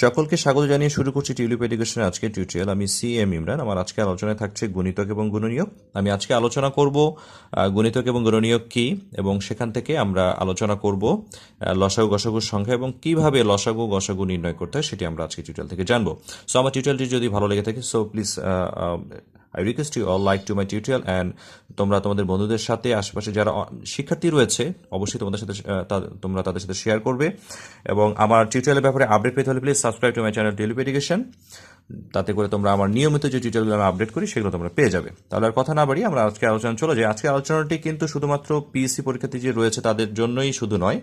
সকলকে স্বাগত জানিয়ে শুরু করছি টিউলিপ এডুকেশনের আজকে টিউটোরিয়াল আমি সি এম ইমরান। আমার আজকে আলোচনায় থাকছে গণিতক এবং গুণনীয়ক। আমি আজকে আলোচনা করব গণিতক এবং গুণনীয়ক কি, এবং সেখান থেকে আমরা আলোচনা করব লসাগু গসাগুর সংখ্যা এবং কীভাবে লসাগু গসাগু নির্ণয় করতে হয়, সেটি আমরা আজকে টিউটোরিয়াল থেকে জানব। সো আমার টিউটোরিয়ালটি যদি ভালো লেগে থাকে so please I request you all like to my tutorial and তোমরা তোমাদের বন্ধুদের সাথে, আশেপাশে যারা শিক্ষার্থী রয়েছে, অবশ্যই তোমাদের সাথে তোমরা তাদের সাথে শেয়ার করবে। এবং আমার টিউটোরিয়ালের ব্যাপারে আপডেট পেতে হলে please subscribe to my channel Tulip education তাতে করে তোমরা আমার নিয়মিত যে টিউটোরিয়ালগুলো আমি আপডেট করি, সেগুলো তোমরা পেয়ে যাবে। তাহলে আর কথা না বাড়ি আমরা আজকে আলোচনা চলে যাই। আজকে আলোচনাটি কিন্তু শুধুমাত্র পিএসসি পরীক্ষার্থী যে রয়েছে, তাদের জন্যই শুধু নয়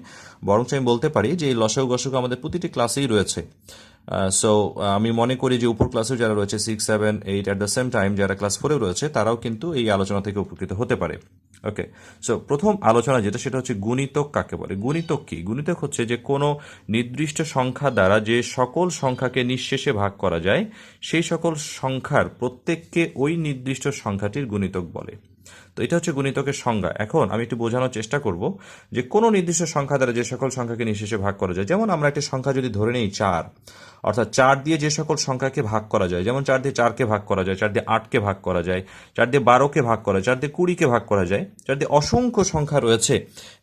বরং আমি বলতে পারি যে এই লসাগু গসাগু আমাদের প্রতিটি ক্লাসেই রয়েছে। সো আমি মনে করি যে উপর ক্লাসেও যারা রয়েছে six seven eight at the same time যারা ক্লাস ফোরেও রয়েছে, তারাও কিন্তু এই আলোচনা থেকে উপকৃত হতে পারে। ওকে সো প্রথম আলোচনা যেটা, সেটা হচ্ছে গুণিতক কাকে বলে? গুণিতক কি? গুণিতক হচ্ছে যে কোনো নির্দিষ্ট সংখ্যা দ্বারা যে সকল সংখ্যাকে নিঃশেষে ভাগ করা যায়, সেই সকল সংখ্যার প্রত্যেককে ওই নির্দিষ্ট সংখ্যাটির গুণিতক বলে। তো এটা হচ্ছে গুণিতকের সংজ্ঞা এখন আমি একটু বোঝানোর চেষ্টা করব যে কোনো নির্দিষ্ট সংখ্যা দ্বারা যে সকল সংখ্যাকে নিঃশেষে ভাগ করা যায় যেমন আমরা একটি সংখ্যা যদি ধরে নেই চার অর্থাৎ চার দিয়ে যে সকল সংখ্যাকে ভাগ করা যায় যেমন চার দিয়ে চারকে ভাগ করা যায় চার দিয়ে আটকে ভাগ করা যায় চার দিয়ে বারোকে ভাগ করা যায় চার দিয়ে কুড়িকে ভাগ করা যায় চার দিয়ে অসংখ্য সংখ্যা রয়েছে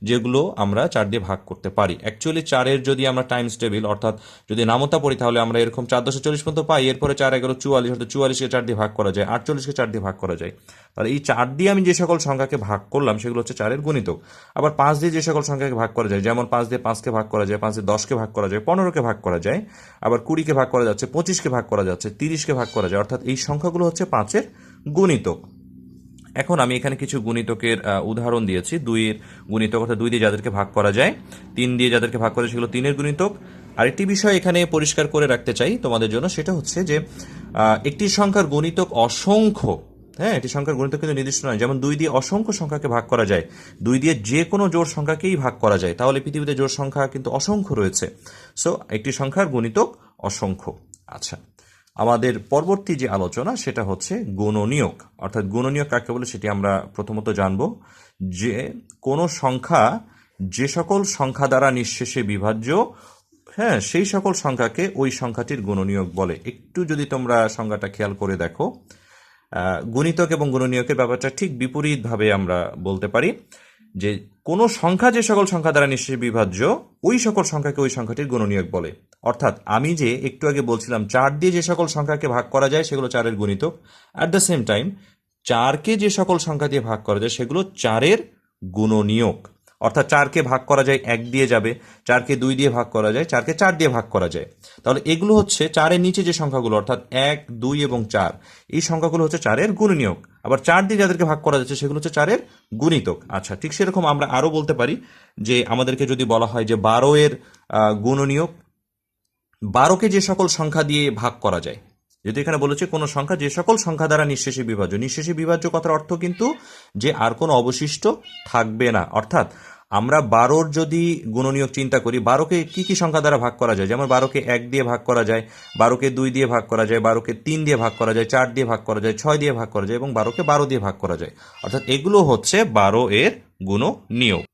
যেগুলো আমরা চার দিয়ে ভাগ করতে পারি অ্যাকচুয়ালি চারের যদি আমরা টাইমস টেবিল অর্থাৎ যদি নামতা পড়ি তাহলে আমরা এরকম চার দশে চল্লিশ পর্যন্ত পাই এরপরে চার এগারো চুয়াল্লিশ অর্থাৎ চুয়াল্লিশকে চার দিয়ে ভাগ করা যায় আটচল্লিশকে চার দিয়ে ভাগ করা যায় তাহলে এই চার দিয়ে আমি যে সকল সংখ্যাকে ভাগ করলাম, সেগুলো হচ্ছে চারের গণিতক। আবার পাঁচ দিয়ে যে সকল সংখ্যাকে ভাগ করা যায়, যেমন পাঁচ দিয়ে পাঁচকে ভাগ করা যায়, পাঁচ দিয়ে দশকে ভাগ করা যায়, পনেরোকে ভাগ করা যায়, আবার কুড়িকে ভাগ করা যাচ্ছে, পঁচিশকে ভাগ করা যাচ্ছে, তিরিশকে ভাগ করা যায়, অর্থাৎ এই সংখ্যাগুলো হচ্ছে পাঁচের গণিতক। এখন আমি এখানে কিছু গুণিতকের উদাহরণ দিয়েছি। দুইয়ের গুণিতক, অর্থাৎ দুই দিয়ে যাদেরকে ভাগ করা যায়, তিন দিয়ে যাদেরকে ভাগ করা যায়, সেগুলো তিনের গুণিতক। আরেকটি বিষয় এখানে পরিষ্কার করে রাখতে চাই তোমাদের জন্য, সেটা হচ্ছে যে একটি সংখ্যার গণিতক অসংখ্য। হ্যাঁ একটি সংখ্যার গণিতক কিন্তু নির্দিষ্ট নয়। যেমন দুই দিয়ে অসংখ্য সংখ্যাকে ভাগ করা যায়, দুই দিয়ে যে কোনো জোড় সংখ্যাকেই ভাগ করা যায়, তাহলে পৃথিবীতে জোড় সংখ্যা কিন্তু অসংখ্য রয়েছে। সো একটি সংখ্যার গণিতক অসংখ্য। আচ্ছা আমাদের পরবর্তী যে আলোচনা, সেটা হচ্ছে গুণনীয়ক। অর্থাৎ গুণনীয়ক কাকে বলে, সেটি আমরা প্রথমত জানব যে কোনো সংখ্যা যে সকল সংখ্যা দ্বারা নিঃশেষে বিভাজ্য হ্যাঁ সেই সকল সংখ্যাকে ওই সংখ্যাটির গুণনীয়ক বলে। একটু যদি তোমরা সংজ্ঞাটা খেয়াল করে দেখো। গুণিতক এবং গুণনীয়কের ব্যাপারটা ঠিক বিপরীতভাবে আমরা বলতে পারি যে কোনো সংখ্যা যে সকল সংখ্যা দ্বারা নিঃশেষে বিভাজ্য, ওই সকল সংখ্যাকে ওই সংখ্যাটির গুণনীয়ক বলে। অর্থাৎ আমি যে একটু আগে বলছিলাম, চার দিয়ে যে সকল সংখ্যাকে ভাগ করা যায় সেগুলো চারের গুণিতক। অ্যাট দ্য সেম টাইম চারকে যে সকল সংখ্যা দিয়ে ভাগ করা যায় সেগুলো চারের গুণনীয়ক। অর্থাৎ চারকে ভাগ করা যায় এক দিয়ে যাবে, চারকে দুই দিয়ে ভাগ করা যায়, চারকে চার দিয়ে ভাগ করা যায়। তাহলে এগুলো হচ্ছে চারের নিচে যে সংখ্যাগুলো, অর্থাৎ এক, দুই এবং চার, এই সংখ্যাগুলো হচ্ছে চারের গুণনীয়ক। আবার চার দিয়ে যাদেরকে ভাগ করা যাচ্ছে সেগুলো হচ্ছে চারের গুণিতক। আচ্ছা ঠিক সেরকম আমরা আরও বলতে পারি যে আমাদেরকে যদি বলা হয় যে বারো এর গুণনীয়ক, বারোকে যে সকল সংখ্যা দিয়ে ভাগ করা যায় যদি এখানে বলেছে কোনো সংখ্যা, যে সকল সংখ্যা দ্বারা নিঃশেষে বিভাজ্য। নিঃশেষে বিভাজ্য কথার অর্থ কিন্তু যে আর কোনো অবশিষ্ট থাকবে না। অর্থাৎ আমরা বারোর যদি গুণনীয়ক চিন্তা করি, বারোকে কি কি সংখ্যা দ্বারা ভাগ করা যায়? যেমন বারোকে এক দিয়ে ভাগ করা যায়, বারোকে দুই দিয়ে ভাগ করা যায়, বারোকে তিন দিয়ে ভাগ করা যায়, চার দিয়ে ভাগ করা যায়, ছয় দিয়ে ভাগ করা যায় এবং বারোকে বারো দিয়ে ভাগ করা যায়। অর্থাৎ এগুলো হচ্ছে বারো এর গুণনীয়ক।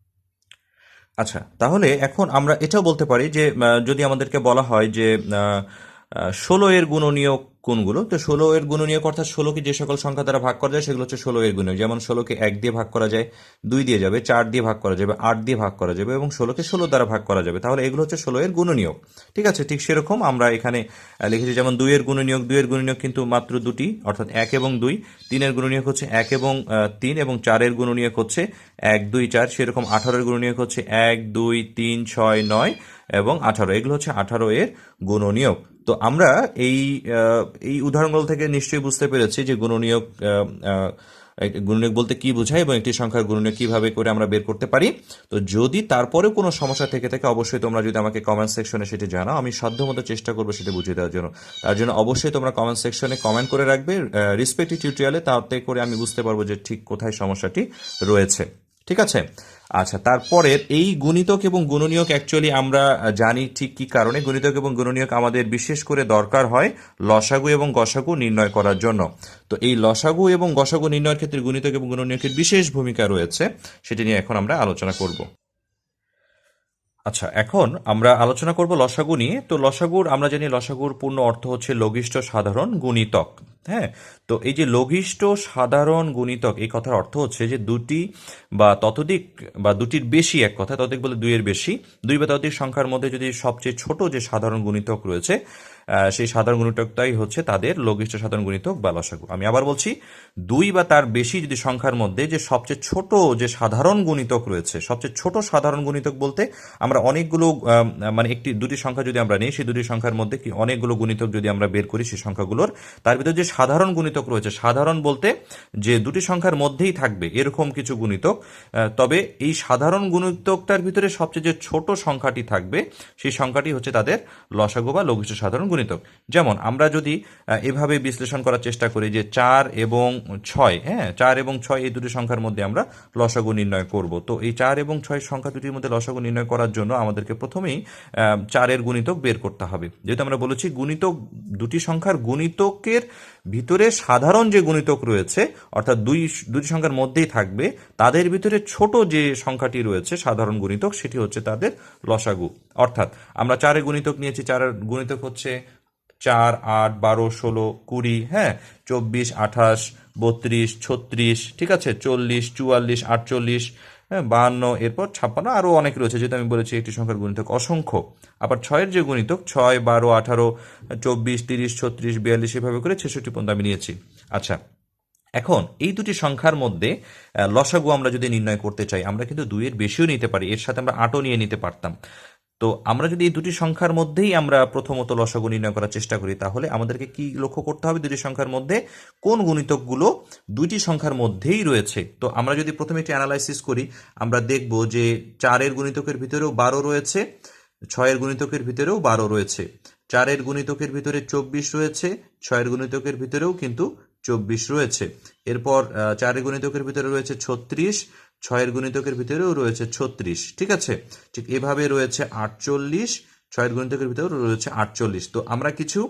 আচ্ছা তাহলে এখন আমরা এটাও বলতে পারি যে যদি আমাদেরকে বলা হয় যে ষোলো এর গুণনীয়ক কোনগুলো? তো ষোলো এর গুণনীয়ক অর্থাৎ ষোলোকে যে সকল সংখ্যা দ্বারা ভাগ করা যায়, সেগুলো হচ্ছে ষোলো এর গুণনীয়ক। যেমন ষোলোকে এক দিয়ে ভাগ করা যায়, দুই দিয়ে যাবে, চার দিয়ে ভাগ করা যাবে, আট দিয়ে ভাগ করা যাবে এবং ষোলোকে ষোলো দ্বারা ভাগ করা যাবে। তাহলে এগুলো হচ্ছে ষোলো এর গুণনীয়ক। ঠিক আছে? ঠিক সেরকম আমরা এখানে লিখেছি যেমন দুইয়ের গুণনীয়ক দুইয়ের গুণনীয়ক কিন্তু মাত্র দুটি, অর্থাৎ এক এবং দুই। তিনের গুণনীয়ক হচ্ছে এক এবং তিন এবং চারের গুণনীয়ক হচ্ছে এক, দুই, চার। সেরকম আঠারোর গুণনীয়ক হচ্ছে এক, দুই, তিন, ছয়, নয় এবং আঠারো। এগুলো হচ্ছে আঠারো এর গুণনীয়ক। তো আমরা এই এই উদাহরণগুলো থেকে নিশ্চয়ই বুঝতে পেরেছি যে গুণনীয়ক গুণনীয়ক বলতে কি বোঝায় এবং একটি সংখ্যার গুণনীয়ক কীভাবে করে আমরা বের করতে পারি। তো যদি তারপরেও কোনো সমস্যা থেকে থাকে, অবশ্যই তোমরা যদি আমাকে কমেন্ট সেকশনে সেটি জানাও। আমি সাধ্যমতো চেষ্টা করব সেটা বুঝিয়ে দেওয়ার জন্য। তার জন্য অবশ্যই তোমরা কমেন্ট সেকশনে কমেন্ট করে রাখবে। রিসপেক্টিভ টিউটোরিয়ালে তাতে করে আমি বুঝতে পারব যে ঠিক কোথায় সমস্যাটি রয়েছে। ঠিক আছে? আচ্ছা তারপরের এই গুণিতক এবং গুণনীয়ক অ্যাকচুয়ালি আমরা জানি ঠিক কি কারণে। গুণিতক এবং গুণনীয়ক আমাদের বিশেষ করে দরকার হয় লসাগু এবং গসাগু নির্ণয় করার জন্য। তো এই লসাগু এবং গসাগু নির্ণয়ের ক্ষেত্রে গুণিতক এবং গুণনীয়কের বিশেষ ভূমিকা রয়েছে, সেটি নিয়ে এখন আমরা আলোচনা করব। আচ্ছা এখন আমরা আলোচনা করব লসাগু নিয়ে। তো লসাগুর, আমরা জানি লসাগুর পূর্ণ অর্থ হচ্ছে লঘিষ্ঠ সাধারণ গুণিতক হ্যাঁ? তো এই যে লঘিষ্ঠ সাধারণ গুণিতক, এই কথার অর্থ হচ্ছে যে দুটি বা ততোধিক বা দুটির বেশি এক কথা, ততোধিক বলে দুইয়ের বেশি, দুই বা ততোধিক সংখ্যার মধ্যে যদি সবচেয়ে ছোট যে সাধারণ গুণিতক রয়েছে সেই সাধারণ গুণিতকটাই হচ্ছে তাদের লঘিষ্ঠ সাধারণ গুণিতক বা লসাগু। আমি আবার বলছি, দুই বা তার বেশি যদি সংখ্যার মধ্যে যে সবচেয়ে ছোট যে সাধারণ গুণিতক রয়েছে, সবচেয়ে ছোট সাধারণ গুণিতক বলতে আমরা অনেকগুলো মানে একটি, দুটি সংখ্যা যদি আমরা নিই, সেই দুটি সংখ্যার মধ্যে কি অনেকগুলো গুণিতক যদি আমরা বের করি, সেই সংখ্যাগুলোর, তার ভিতরে যে সাধারণ গুণিতক রয়েছে, সাধারণ বলতে যে দুটি সংখ্যার মধ্যেই থাকবে, এরকম কিছু গুণিতক তবে এই সাধারণ গুণিতকটার ভিতরে সবচেয়ে যে ছোট সংখ্যাটি থাকবে, সেই সংখ্যাটি হচ্ছে তাদের লসাগু বা লঘিষ্ঠ সাধারণ গুণিতক যেমন, আমরা যদি এভাবে বিশ্লেষণ করার চেষ্টা করি যে চার এবং ছয় হ্যাঁ চার এবং ছয় এই দুটি সংখ্যার মধ্যে আমরা লসাগু নির্ণয় করব। তো এই চার এবং ছয় সংখ্যা দুটির মধ্যে লসাগু নির্ণয় করার জন্য আমাদেরকে প্রথমেই চারের গুণিতক বের করতে হবে। যেহেতু আমরা বলেছি গুণিতক দুটি সংখ্যার গুণিতকের ভিতরে সাধারণ যে গুণিতক রয়েছে, অর্থাৎ দুই, দুটি সংখ্যার মধ্যেই থাকবে, তাদের ভিতরে ছোট যে সংখ্যাটি রয়েছে, সাধারণ গুণিতক, সেটি হচ্ছে তাদের লসাগু। অর্থাৎ আমরা চারের গুণিতক নিয়েছি চার গুণিতক হচ্ছে চার, আট, বারো, ষোলো, কুড়ি হ্যাঁ? চব্বিশ, আঠাশ, বত্রিশ, ছত্রিশ, ঠিক আছে? চল্লিশ, চুয়াল্লিশ, আটচল্লিশ হ্যাঁ বাহান্ন, এরপর ছাপ্পান্ন, আরও অনেক রয়েছে, যেহেতু আমি বলেছি একটি সংখ্যার গুণিতক অসংখ্য। আবার ছয়ের যে গুণিতক, ছয়, বারো, আঠারো, চব্বিশ, তিরিশ, ছত্রিশ, বিয়াল্লিশ, এভাবে করে ছেষট্টি পর্যন্ত আমি নিয়েছি। আচ্ছা এখন এই দুটি সংখ্যার মধ্যে লসাগু আমরা যদি নির্ণয় করতে চাই, আমরা কিন্তু দুইয়ের বেশিও নিতে পারি, এর সাথে আমরা আটও নিয়ে নিতে পারতাম। তো আমরা যদি এই দুটি সংখ্যার মধ্যেই আমরা প্রথমত লসাগু নির্ণয় করার চেষ্টা করি, তাহলে আমাদেরকে কি লক্ষ্য করতে হবে দুটি সংখ্যার মধ্যে? কোন গুণিতকগুলো দুইটি সংখ্যার মধ্যেই রয়েছে? তো আমরা যদি প্রথমে একটি অ্যানালাইসিস করি, আমরা দেখব যে চারের গুণিতকের ভিতরেও বারো রয়েছে, ছয়ের গুণিতকের ভিতরেও বারো রয়েছে। চারের গুণিতকের ভিতরে চব্বিশ রয়েছে, ছয়ের গুণিতকের ভিতরেও কিন্তু চব্বিশ রয়েছে। এরপর চারের গুণিতকের ভিতরে রয়েছে ছত্রিশ ছয়ের গুণিতকের ভিতরেও রয়েছে ছত্রিশ, ঠিক আছে? ঠিক এভাবে রয়েছে আটচল্লিশ, ছয়ের গুণিতকের ভিতরেও রয়েছে আটচল্লিশ। তো আমরা কিছু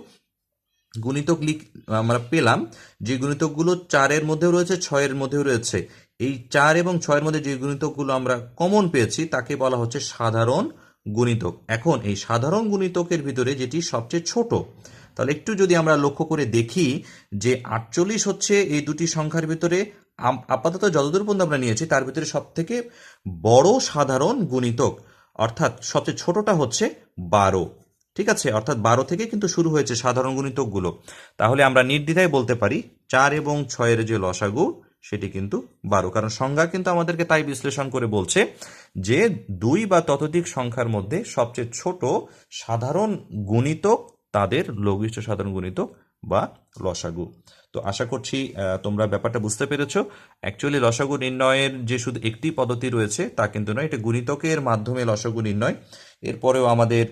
গুণিতক লিখ, আমরা পেলাম, যে গুণিতকগুলো চারের মধ্যেও রয়েছে, ছয়ের মধ্যেও রয়েছে। এই চার এবং ছয়ের মধ্যে যে গুণিতকগুলো আমরা কমন পেয়েছি, তাকে বলা হচ্ছে সাধারণ গুণিতক। এখন এই সাধারণ গুণিতকের ভিতরে যেটি সবচেয়ে ছোট, তাহলে একটু যদি আমরা লক্ষ্য করে দেখি যে আটচল্লিশ হচ্ছে এই দুটি সংখ্যার ভিতরে আপাতত যতদূর পর্যন্ত আমরা নিয়েছি, তার ভিতরে সব থেকে বড় সাধারণ গুণিতক, অর্থাৎ সবচেয়ে ছোটটা হচ্ছে বারো। ঠিক আছে? অর্থাৎ বারো থেকে কিন্তু শুরু হয়েছে সাধারণ গুণিতকগুলো। তাহলে আমরা নির্দ্বিধায় বলতে পারি, চার এবং ছয়ের যে লসাগু, সেটি কিন্তু বারো। কারণ সংজ্ঞা কিন্তু আমাদেরকে তাই বিশ্লেষণ করে বলছে যে দুই বা ততোধিক সংখ্যার মধ্যে সবচেয়ে ছোট সাধারণ গুণিতক তাদের লঘিষ্ঠ সাধারণ গুণিতক বা লসাগু। তো আশা করছি তোমরা ব্যাপারটা বুঝতে পেরেছ। অ্যাকচুয়ালি লসাগু নির্ণয়ের যে শুধু একটি পদ্ধতি রয়েছে, তা কিন্তু নয়, এটা গুণিতকের মাধ্যমে লসাগু নির্ণয়। এরপরেও আমাদের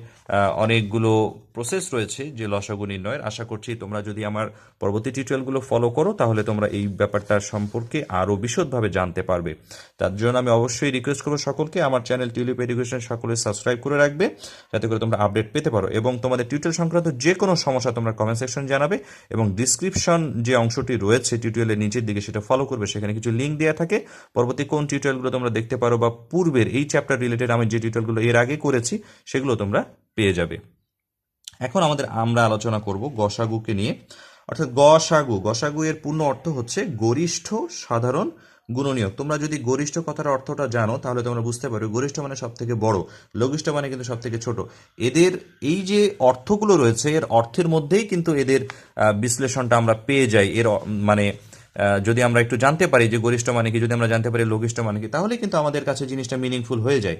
অনেকগুলো প্রসেস রয়েছে যে লসাগু নির্ণয়ের। আশা করছি তোমরা যদি আমার পরবর্তী টিউটোরিয়ালগুলো ফলো করো, তাহলে তোমরা এই ব্যাপারটা সম্পর্কে আরও বিশদভাবে জানতে পারবে। তার জন্য আমি অবশ্যই রিকোয়েস্ট করব সকলকে, আমার চ্যানেল টিউলিপ এডুকেশন সকলে সাবস্ক্রাইব করে রাখবে, যাতে করে তোমরা আপডেট পেতে পারো। এবং তোমাদের টিউটোরিয়াল সংক্রান্ত যে কোনো সমস্যা তোমরা কমেন্ট সেকশন জানাবে, এবং ডিসক্রিপশন যে অংশটি রয়েছে টিউটোরিয়ালের নিচের দিকে সেটা ফলো করবে, সেখানে কিছু লিঙ্ক দেওয়া থাকে। পরবর্তী কোন টিউটোরিয়ালগুলো তোমরা দেখতে পারো বা পূর্বের এই চ্যাপ্টার রিলেটেড আমি যে টিউটোরিয়ালগুলো এর আগে করেছি, সেগুলো তোমরা পেয়ে যাবে। এখন আমাদের আমরা আলোচনা করব গসাগুকে নিয়ে। অর্থাৎ গসাগু গসাগু এর পূর্ণ অর্থ হচ্ছে গরিষ্ঠ, সাধারণ, গুণনীয়ক। তোমরা যদি গরিষ্ঠ কথার অর্থটা জানো, তাহলে তোমরা বুঝতে পারবে গরিষ্ঠ মানে সব থেকে বড়, লঘিষ্ঠ মানে কিন্তু সব থেকে ছোট। এদের এই যে অর্থগুলো রয়েছে, এর অর্থের মধ্যেই কিন্তু এদের বিশ্লেষণটা আমরা পেয়ে যাই। এর মানে যদি আমরা একটু জানতে পারি যে গরিষ্ঠ মানে কি, যদি আমরা জানতে পারি লঘিষ্ঠ মানে কি, তাহলে কিন্তু আমাদের কাছে জিনিসটা মিনিংফুল হয়ে যায়।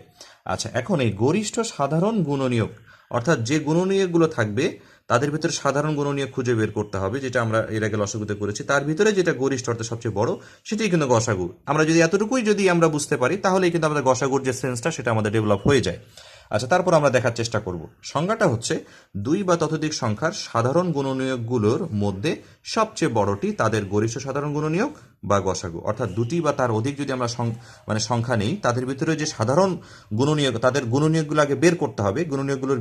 আচ্ছা এখন এই গরিষ্ঠ সাধারণ গুণনীয়ক, অর্থাৎ যে গুণনীয়কগুলো থাকবে, তাদের ভিতরে সাধারণ গুণনীয়ক খুঁজে বের করতে হবে, যেটা আমরা এর আগে লসাগুতে করেছি। তার ভিতরে যেটা গরিষ্ঠ, অর্থাৎ সবচেয়ে বড়, সেটাই কিন্তু গসাগু। আমরা যদি এতটুকুই যদি আমরা বুঝতে পারি, তাহলেই কিন্তু আমাদের গসাগুর যে সেন্সটা সেটা আমাদের ডেভেলপ হয়ে যায়। আচ্ছা তারপর আমরা দেখার চেষ্টা করব। সংজ্ঞাটা হচ্ছে, দুই বা ততোধিক সংখ্যার সাধারণ গুণনীয়কগুলোর মধ্যে সবচেয়ে বড়টি তাদের গরিষ্ঠ সাধারণ গুণনীয়ক বা গসাগু। অর্থাৎ দুটি বা তার অধিক যদি আমরা মানে সংখ্যা নেই, তাদের ভিতরে যে সাধারণ গুণনীয়ক, তাদের গুণনীয়কগুলো আগে বের করতে হবে। গুণনীয়কগুলোর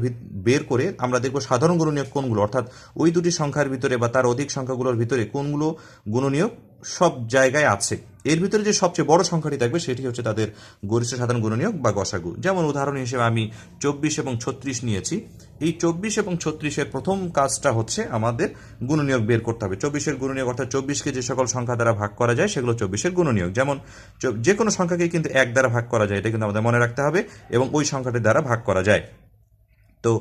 বের করে আমরা দেখব সাধারণ গুণনীয়ক কোনগুলো। অর্থাৎ ওই দুটি সংখ্যার ভিতরে বা তার অধিক সংখ্যাগুলোর ভিতরে কোনগুলো গুণনীয়ক সব জায়গায় আছে। এর ভিতরে যে সবচেয়ে বড় সংখ্যাটি থাকবে, সেটি হচ্ছে তাদের গরিষ্ঠ সাধারণ গুণনীয়ক বা গসাগু। যেমন উদাহরণ হিসেবে আমি চব্বিশ এবং ছত্রিশ নিয়েছি। এই চব্বিশ এবং ছত্রিশের প্রথম কাজটা হচ্ছে আমাদের গুণনীয়ক বের করতে হবে। চব্বিশের গুণনীয়ক অর্থাৎ চব্বিশকে যে সকল সংখ্যা দ্বারা ভাগ করা যায়, সেগুলো চব্বিশের গুণনীয়ক। যেমন যে কোনো সংখ্যাকে কিন্তু এক দ্বারা ভাগ করা যায়, এটা কিন্তু আমাদের মনে রাখতে হবে এবং ওই সংখ্যাটির দ্বারা ভাগ করা যায়। তো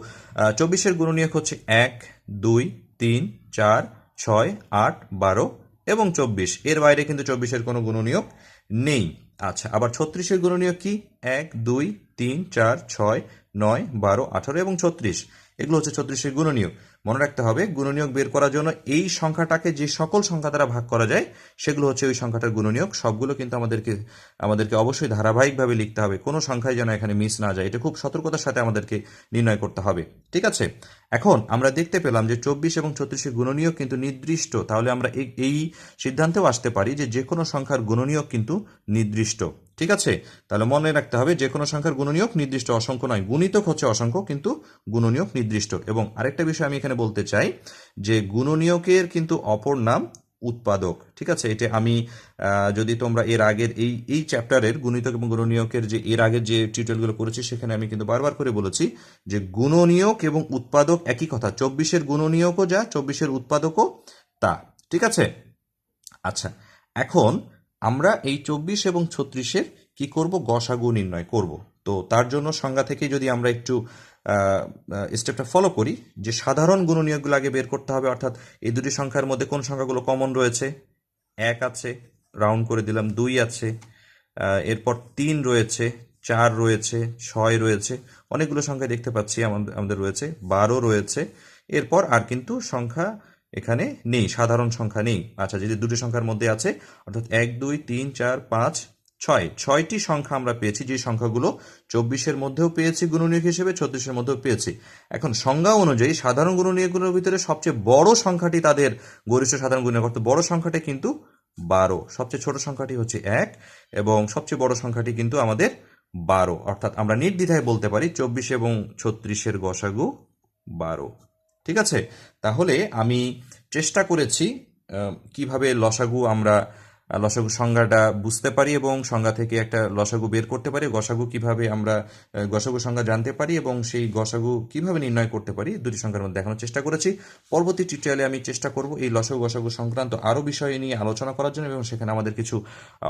চব্বিশের গুণনীয়ক হচ্ছে এক, দুই, তিন, চার, ছয়, আট, বারো এবং চব্বিশ। এর বাইরে কিন্তু চব্বিশের কোনো গুণনীয়ক নেই। আচ্ছা আবার ছত্রিশের গুণনীয়ক কি? এক, দুই, তিন, চার, ছয়, নয়, বারো, আঠারো এবং ছত্রিশ। এগুলো হচ্ছে ছত্রিশের গুণনীয়ক। মনে রাখতে হবে, গুণনীয়ক বের করার জন্য এই সংখ্যাটাকে যে সকল সংখ্যা দ্বারা ভাগ করা যায়, সেগুলো হচ্ছে ওই সংখ্যাটার গুণনীয়ক। সবগুলো কিন্তু আমাদেরকে আমাদেরকে অবশ্যই ধারাবাহিকভাবে লিখতে হবে। কোনো সংখ্যায় যেন এখানে মিস না যায়। এটা খুব সতর্কতার সাথে আমাদেরকে নির্ণয় করতে হবে। ঠিক আছে? এখন আমরা দেখতে পেলাম যে চব্বিশ এবং ছত্রিশের গুণনীয়ক কিন্তু নির্দিষ্ট। তাহলে আমরা এই- সিদ্ধান্তেও আসতে পারি যে যে কোনো সংখ্যার গুণনীয়ক কিন্তু নির্দিষ্ট। ঠিক আছে? তাহলে মনে রাখতে হবে যে কোনো সংখ্যার গুণনীয়ক নির্দিষ্ট অসংখ্য নয়। গুণিতক হচ্ছে অসংখ্য, কিন্তু গুণনীয়ক নির্দিষ্ট। এবং আরেকটা বিষয় আমি এখানে বলতে চাই যে গুণনীয়কের কিন্তু অপর নাম উৎপাদক। ঠিক আছে? এটা আমি যদি তোমরা এর আগের এই এই চ্যাপ্টারের গুণিতক এবং গুণনীয়কের যে, এর আগের যে টিউটোরিয়ালগুলো করেছি, সেখানে আমি কিন্তু বারবার করে বলেছি যে গুণনীয়ক এবং উৎপাদক একই কথা। চব্বিশের গুণনীয়কও যা, চব্বিশের উৎপাদকও তা। ঠিক আছে? আচ্ছা এখন আমরা এই চব্বিশ এবং ছত্রিশের কি করব? গসাগু নির্ণয় করব। তো তার জন্য সংজ্ঞা থেকে যদি আমরা একটু স্টেপটা ফলো করি, যে সাধারণ গুণনীয়কগুলো আগে বের করতে হবে, অর্থাৎ এই দুটি সংখ্যার মধ্যে কোন সংখ্যাগুলো কমন রয়েছে? এক আছে রাউন্ড করে দিলাম, দুই আছে এরপর তিন রয়েছে, চার রয়েছে, ছয় রয়েছে, অনেকগুলো সংখ্যা দেখতে পাচ্ছি আমাদের আমাদের রয়েছে, বারো রয়েছে, এরপর আর কিন্তু সংখ্যা এখানে নেই, সাধারণ সংখ্যা নেই। আচ্ছা যদি দুটি সংখ্যার মধ্যে আছে, অর্থাৎ এক, দুই, তিন, চার, পাঁচ, ছয়। ছয়টি সংখ্যা আমরা পেয়েছি, যে সংখ্যাগুলো চব্বিশের মধ্যেও পেয়েছি গুণনীয়ক হিসেবে, ছত্রিশের মধ্যেও পেয়েছি। এখন সংজ্ঞা অনুযায়ী সাধারণ গুণনীয়কগুলোর ভিতরে সবচেয়ে বড় সংখ্যাটি তাদের গরিষ্ঠ সাধারণ গুণনীয়ক, অর্থাৎ বড় সংখ্যাটি কিন্তু বারো। সবচেয়ে ছোট সংখ্যাটি হচ্ছে এক, এবং সবচেয়ে বড় সংখ্যাটি কিন্তু আমাদের বারো। অর্থাৎ আমরা নির্দ্বিধায় বলতে পারি চব্বিশ এবং ছত্রিশের গসাগু বারো। ঠিক আছে? তাহলে আমি চেষ্টা করেছি কীভাবে লসাগু আমরা লসাগু সংজ্ঞাটা বুঝতে পারি এবং সংজ্ঞা থেকে একটা লসাগু বের করতে পারি, গসাগু কীভাবে আমরা গসাগু সংজ্ঞা জানতে পারি এবং সেই গসাগু কীভাবে নির্ণয় করতে পারি, দুটি সংখ্যার মধ্যে দেখানোর চেষ্টা করেছি। পরবর্তী টিউটোরিয়ালে আমি চেষ্টা করব এই লসাগু গসাগু সংক্রান্ত আরও বিষয় নিয়ে আলোচনা করার জন্য এবং সেখানে আমাদের কিছু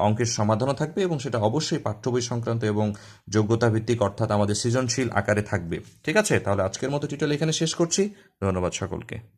অঙ্কের সমাধানও থাকবে এবং সেটা অবশ্যই পাঠ্য বই সংক্রান্ত এবং যোগ্যতা ভিত্তিক অর্থাৎ আমাদের সৃজনশীল আকারে থাকবে। ঠিক আছে? তাহলে আজকের মতো টিউটোরিয়াল এখানে শেষ করছি। ধন্যবাদ সকলকে।